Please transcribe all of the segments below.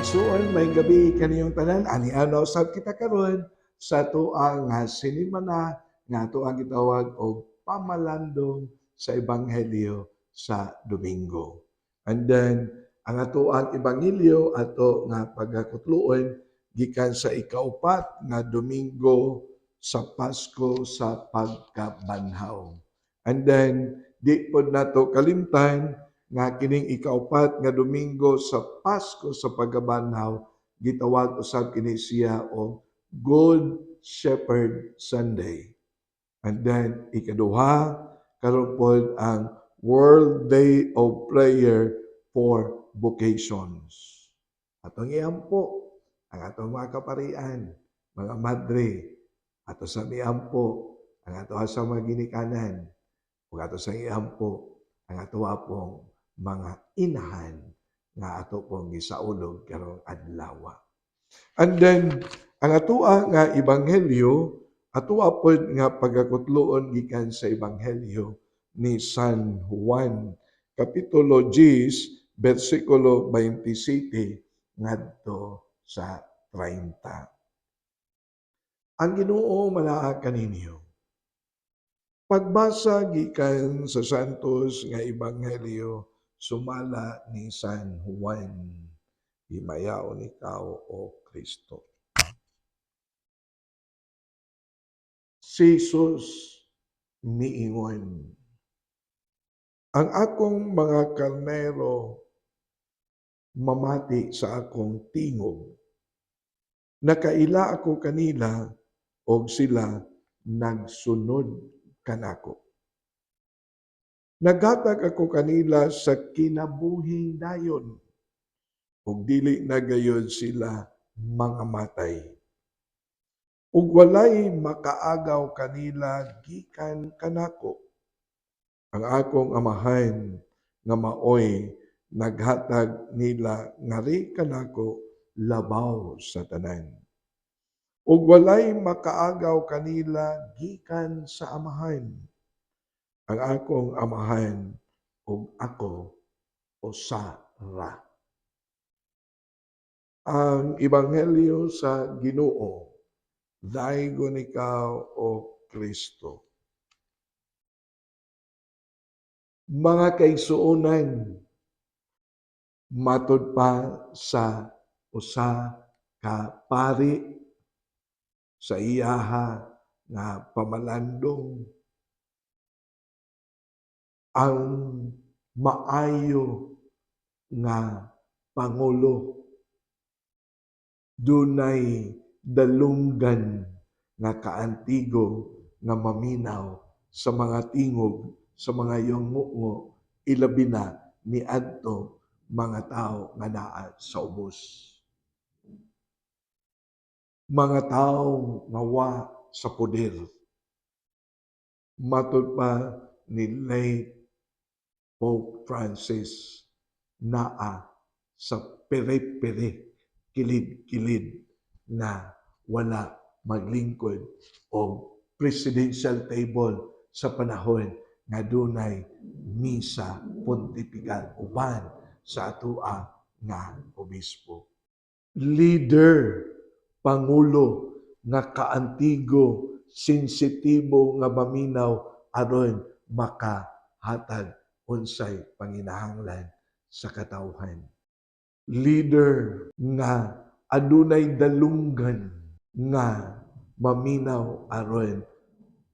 May suon, may gabi kaniyong tanan. Ani ano sab kita karon sa tuang nga sinimana nga tuang gitawag og pamalandong sa ebanghelyo sa Domingo. And then ang atoang ebanghelyo ato nga pagakutluon gikan sa ikaupat nga Domingo sa Pasko sa pagkabanhaw. And then di pod nato kalimtan nga kining ikaupat nga Domingo sa Pasko sa pagkabanhaw gitawag usab kini siya og Good Shepherd Sunday. And then ikaduha karon pod ang World Day of Prayer for Vocations. Atong iampo ang atong mga kaparian, mga madre, ato sa iampo ang ato sa mga ginikanan, ug ato sa iampo ang ato pong mga inahan nga ato pong gisaulog karong adlaw. And then ang atoa nga ebanghelyo atoa pod nga pagakutluon gikan sa ebanghelyo ni San Juan kapitulo 10 bersikulo 27 ngadto sa 30. Ang Ginoo malaa kaninyo. Pagbasa gikan sa Santos nga ebanghelyo sumala ni San Juan. Himayaon ikaw o Kristo. Si Jesus miingon, ang akong mga karnero mamati sa akong tingog. Nakaila ako kanila og sila nagsunod kanako. Naghatag ako kanila sa kinabuhing dayon ug dili na gayud sila mga matay. Ug walay makaagaw kanila gikan kanako. Ang akong amahan nga maoy naghatag nila ngari kanako labaw sa tanan. Ug walay makaagaw kanila gikan sa amahan. Ang akong amahan ug ako usara. Ang ebanghelyo sa Ginoo daygon ikaw o Kristo. Mga kaigsuonan, matod pa sa usa ka pari sa iyaha nga pamalandong ang maayo nga pangulo dunay dalunggan nga kaantigo nga maminaw sa mga tingog sa mga yongungo ilabi na ni adto mga tao nga naa sa ubos. Mga tao nga wa sa poder. Matod pa ni late Pope Francis naa sa pere-pere, kilid-kilid na wala maglingkod o presidential table sa panahon nga dunay misa pontifical uban sa atua nga obispo. Leader, pangulo nga kaantigo, sensitibo nga maminaw aron makahatag unsay panginahanglan sa katawhan. Leader nga adunay dalunggan nga maminaw aron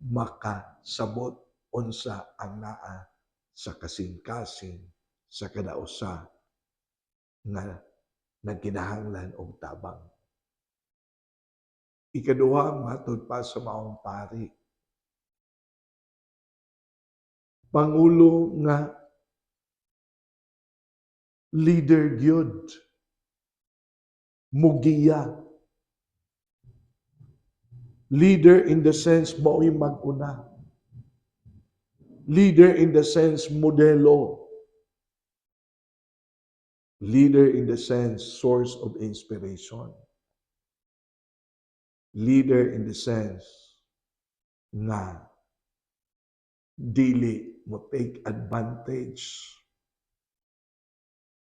makasabot unsa ang naa sa kasing-kasing sa kadausa nga nagkinahanglan og tabang. Ikaduha matod pa sa maong pari. Pangulo nga leader gyud. Mugiya. Leader in the sense mao'y mag-una. Leader in the sense modelo. Leader in the sense source of inspiration. Leader in the sense na dili mo take advantage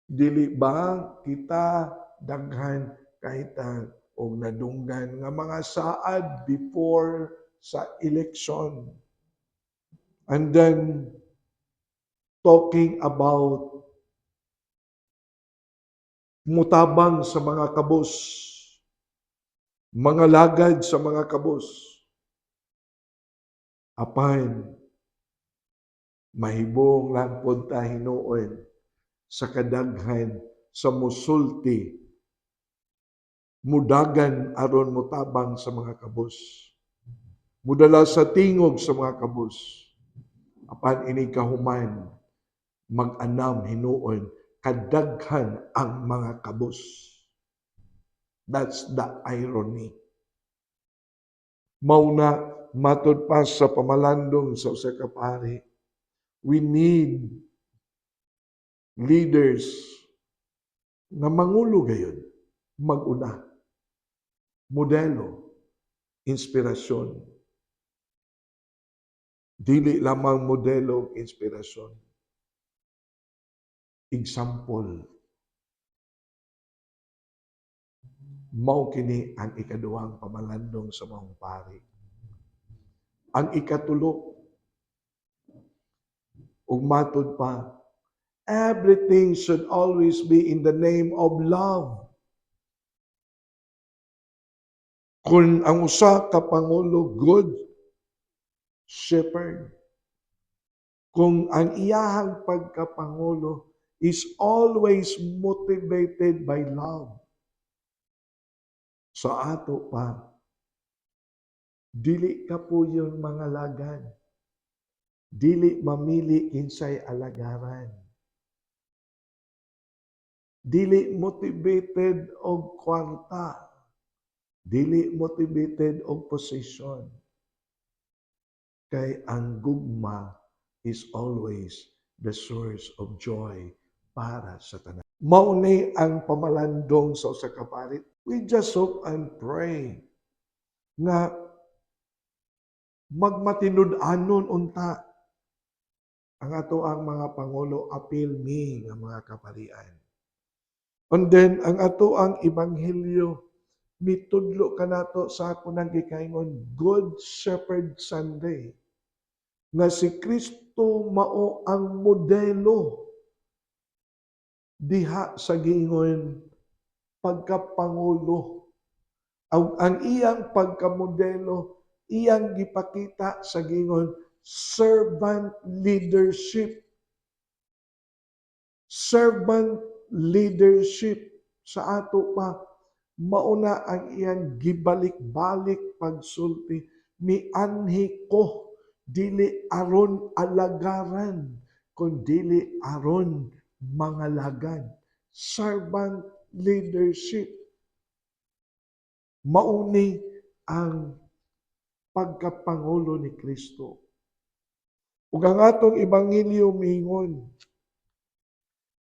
dili ba kita daghan kahit uh, og nadunggan nga mga saad before sa election. And then talking about mutabang sa mga kabos, mga lagad sa mga kabos. Apan, mahibong lang pod ta hinuon sa kadaghan sa musulti mudagan aron mutabang sa mga kabos. Mudala sa tingog sa mga kabos. Apan ini kahuman mag-anam hinuon kadaghan ang mga kabos. That's the irony. Mauna matud pa sa pamalandong sa usa ka pari. We need leaders na mangulo gayon, maguna, modelo, inspirasyon. Dili lamang modelo, inspirasyon. Example. Mao kini ang ikaduhang pamalandong sa mga pari. Ang ikatulo, ug matud pa, everything should always be in the name of love. Kung ang usa ka pangulo good shepherd, kung ang iyahang pagkapangulo is always motivated by love. Sa ato pa, dili ka po yung mga lagad. Dili mamili kinsay alagaran. Dili motivated og kwarta. Dili motivated og posisyon. Kay ang gugma is always the source of joy para sa tanan. Mauni ang pamalandong sa usa ka parit. We just hope and pray nga magmatinud-anon unta ang ato ang mga pangulo appeal me nga mga kaparian. And then ang ato ang ebanghelyo mitudlo kanato sa ako nang gikaingon Good Shepherd Sunday nga si Kristo mao ang modelo diha sa giingon pagkapangulo. Ang, ang iyang pagkamodelo, iyang gipakita sa gingon servant leadership. Servant leadership. Sa ato pa mauna ang iyang gibalik-balik pagsulti. Mianhi ko dili aron alagaran kun dili aron mga lagad servant leadership. Mauni ang pagkapangulo ni Kristo ug ang atong ebanghelyo miingon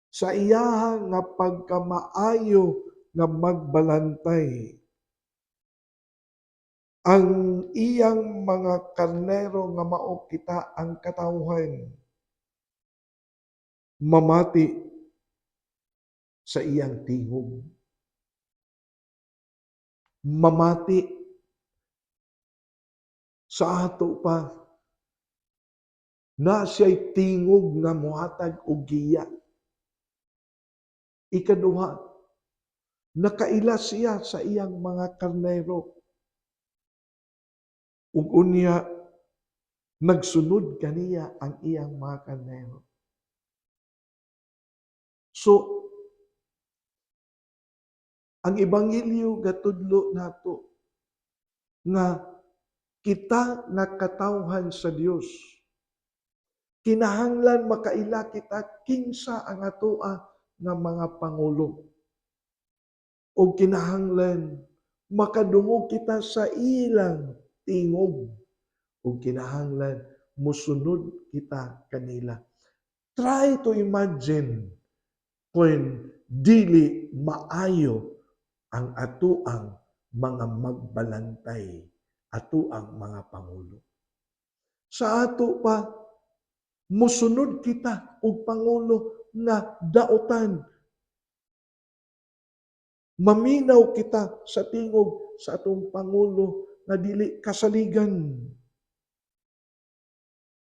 sa iyaha nga pagkamaayo nga magbalantay. Ang iyang mga karnero nga mao kita ang katawhan mamati sa iyang tingog mamati sa ato pa na siya'y tingog nga muhatag og giya. Ikaduha nakaila siya sa iyang mga karnero. Ug unya nagsunod kaniya ang iyang mga karnero. So ang ebanghelyo gatudlo nato nga kita nga katawhan sa Dios kinahanglan makaila kita kinsa ang atoa nga mga pangulo. O kinahanglan makadungog kita sa ilang tingog. O kinahanglan musunod kita kanila. Try to imagine kung dili maayo ang atuang mga magbalantay atuang mga pangulo. Sa ato pa musunod kita og pangulo nga daotan Maminaw kita sa tingog sa atong pangulo nga dili kasaligan.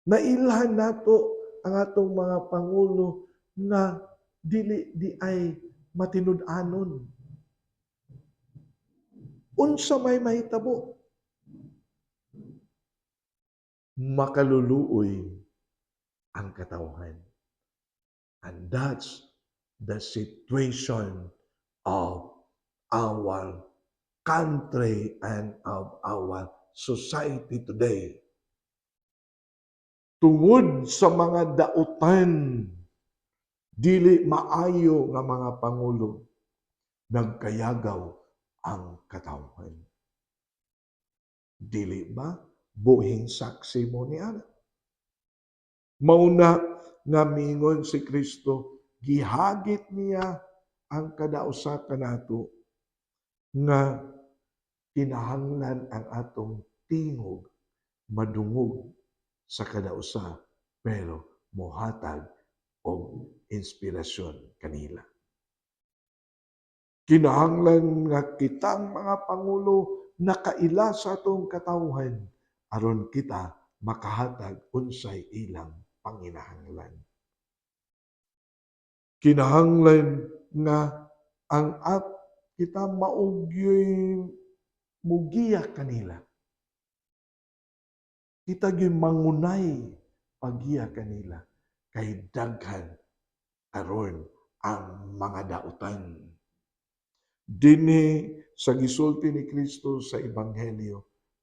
Nailhan nato ang atong mga pangulo nga dili di ay matinud-anon. Unsa may mahitabo? Makaluluoy ang katawhan. And that's the situation of our country and of our society today. Tungod sa mga dautan, dili maayo nga mga pangulo, nagkayagaw ang katawhan. Dili ba? Buhing saksi mo ni Ana. Mauna nga mingon si Kristo, gihagit niya ang kadausa kanato nga kinahanglan ang atong tingog madungog sa kadausa pero mohatag og inspirasyon kanila. Kinahanglan nga kitang mga pangulo nakaila sa atong katawhan aron kita makahatag unsay ilang panginahanglan. Kinahanglan nga ang at kita maugyoy mugiya kanila. Kita gyud mangunay pagiya kanila kay daghan aron ang mga dautan. Dini sa gisulti ni Kristo sa Ebanghelyo,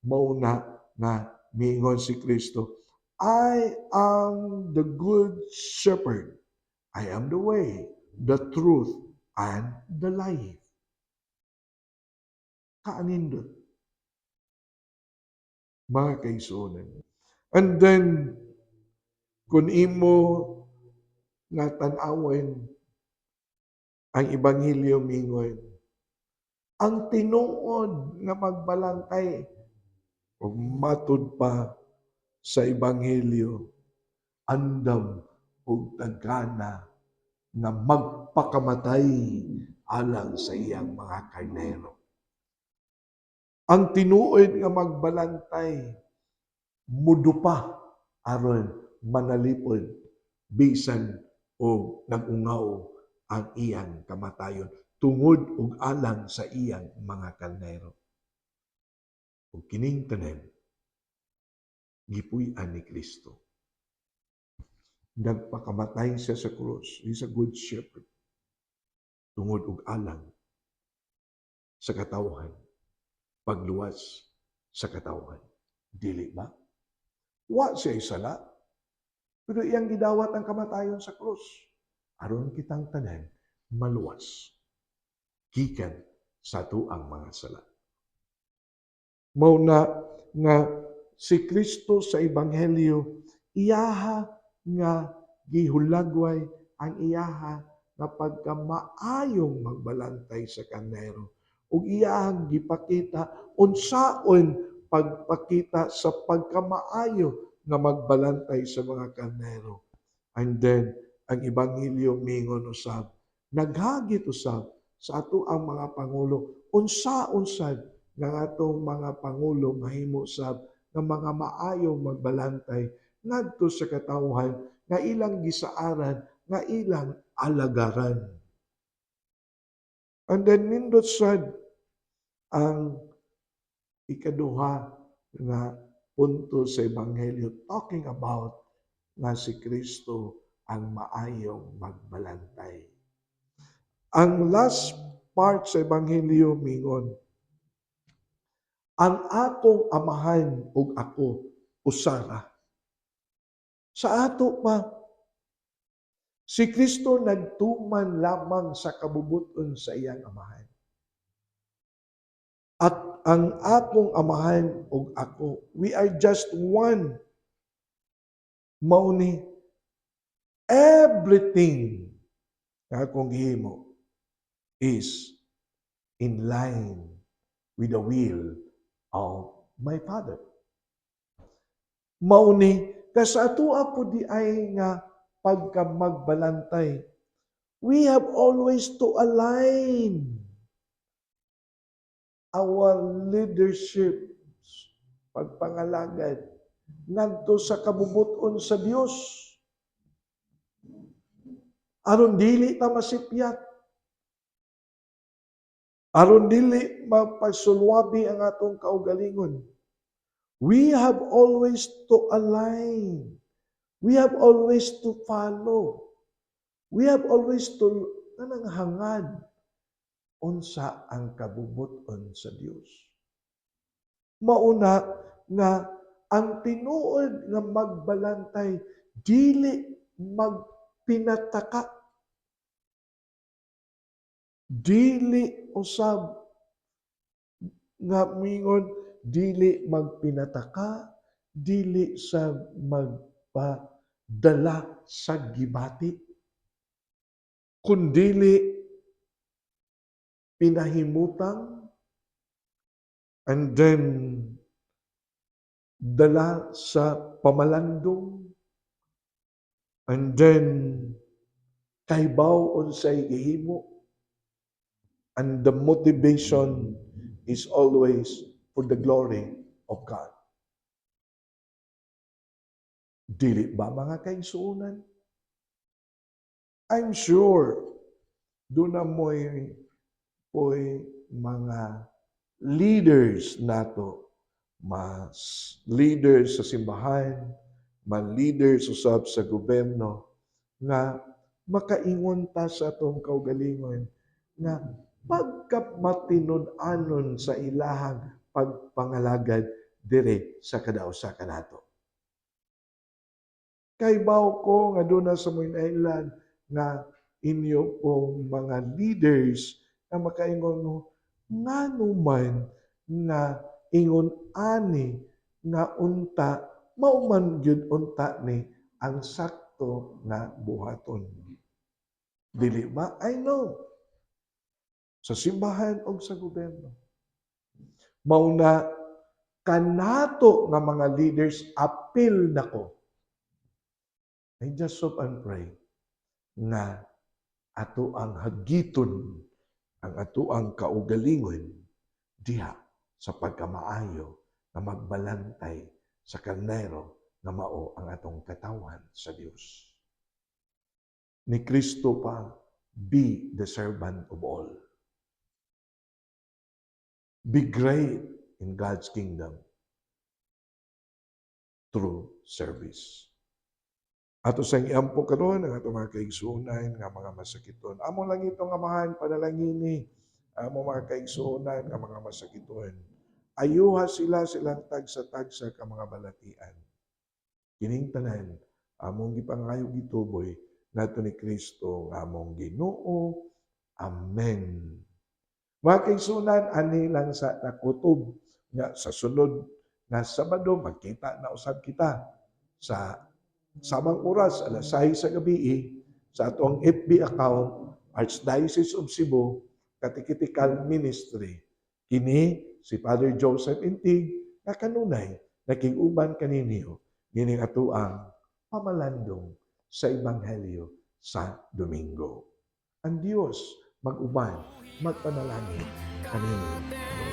mauna nga miingon si Kristo, I am the good shepherd. I am the way, the truth, and the life. Kaanindot. Mga kaisunan. And then, kung imo nga tan-awin ang Ebanghelyo mingon, ang tinuod nga magbalantay ug matud pa sa Ebanghelyo, andam ug tagkana nga magpakamatay alang sa iyang mga karnero. Ang tinuod nga magbalantay, mudupa aron manalipod bisan o nagungaw ang iyang kamatayon tungod ug alang sa iyang mga karnero. Ug kining tanan gipuy-an ni Kristo. Nagpakamatay siya sa krus. He's a good shepherd. Tungod ug alang sa katawhan. Pagluwas sa katawhan. Dili ba? Wa siya isala. Pero iyang gidawat ang kamatayon sa krus. Aron kitang tanan maluwas. Gikan sa tuang mga sala. Mauna nga si Kristo sa Ebanghelyo, iyaha nga gihulagway ang iyaha nga pagkamaayong magbalantay sa kanero. Ug iyahang gipakita unsaon pagpakita sa pagkamaayo nga magbalantay sa mga kanero. And then, ang Ebanghelyo mingon usab, naghagit usab sa ato ang mga pangulo, unsa-unsad nga atong mga pangulo mahimo sab nga mga maayong magbalantay ngadto sa katawhan nga ilang gisaaran nga ilang alagaran. And then nindot sad ang ikaduha nga punto sa Ebanghelyo talking about nga si Kristo ang maayong magbalantay. Ang last part sa Ebanghelyo mingon, ang akong amahan ug ako usara. Sa ato pa, si Kristo nagtuman lamang sa kabubuton sa iyang amahan. At ang akong amahan ug ako, we are just one. Mauni, everything nga akong gihimo is in line with the will of my Father. Mauni, kas ato po di ay nga pagka magbalantay, we have always to align our leadership. Pagpangalagad ngadto sa kabubuton sa Dios aron dili ta masipyat aron dili mapasulwabi ang atong kaugalingon. We have always to align. We have always to follow. We have always to kanang hangad unsa ang kabubuton sa Dios. Mauna nga ang tinuod nga magbalantay dili magpinataka dili usab nga mingon dili magpinataka dili sa magpadala sa gibati kundili pinahimutang and then dala sa pamalandong and then kaybaw unsay gihimo and the motivation is always for the glory of God. Dili ba mga kaigsuunan? I'm sure doon na mo'y po'y mga leaders nato, mas leaders sa simbahan, man leaders usab sa gobyerno, nga makaingon ta sa atong kaugalingon nga pagka matinud-anon sa ilahang pagpangalagad dire sa kadausa kanato. Kay baw ko nga doon na sa mga island nga inyo pong mga leaders na makaingon mo, nga man nga ingon ani nga unta, mauman gyud unta ni ang sakto nga buhaton. Dili ba? I know. Sa simbahan o sa gobyerno. Mauna, kanato nga mga leaders, appeal nako. I just hope and pray na ato ang hagiton ang ato ang kaugalingon diha sa pagkamaayo na magbalantay sa karnero na mao ang atong katawan sa Dios. Ni Kristo pa, be the servant of all. Be great in God's kingdom through service. Ato sa iampo karon ang ato mga kaigsuonan nga mga masakiton. Amo lang itong amahan panalangini. Amo mga kaigsuonan nga mga masakiton. Ayuha sila silang tagsa-tagsa ka mga balatian. Kining tanan among gipangayo gituboy nato ni Kristo nga among Ginoo. Amen. Mga kaigsuonan ani lang sa nakutob nga sa sunod nga Sabado magkita na usab kita sa samang oras alas 6 sa gabi eh, sa atong FB account Archdiocese of Cebu Catechetical Ministry kini si Father Joseph Intig nga kanunay nakiguban kaninyo gining atuang pamalandong sa ebanghelyo sa Domingo. Ang Dios mag-uban, magpanalangin. Kistang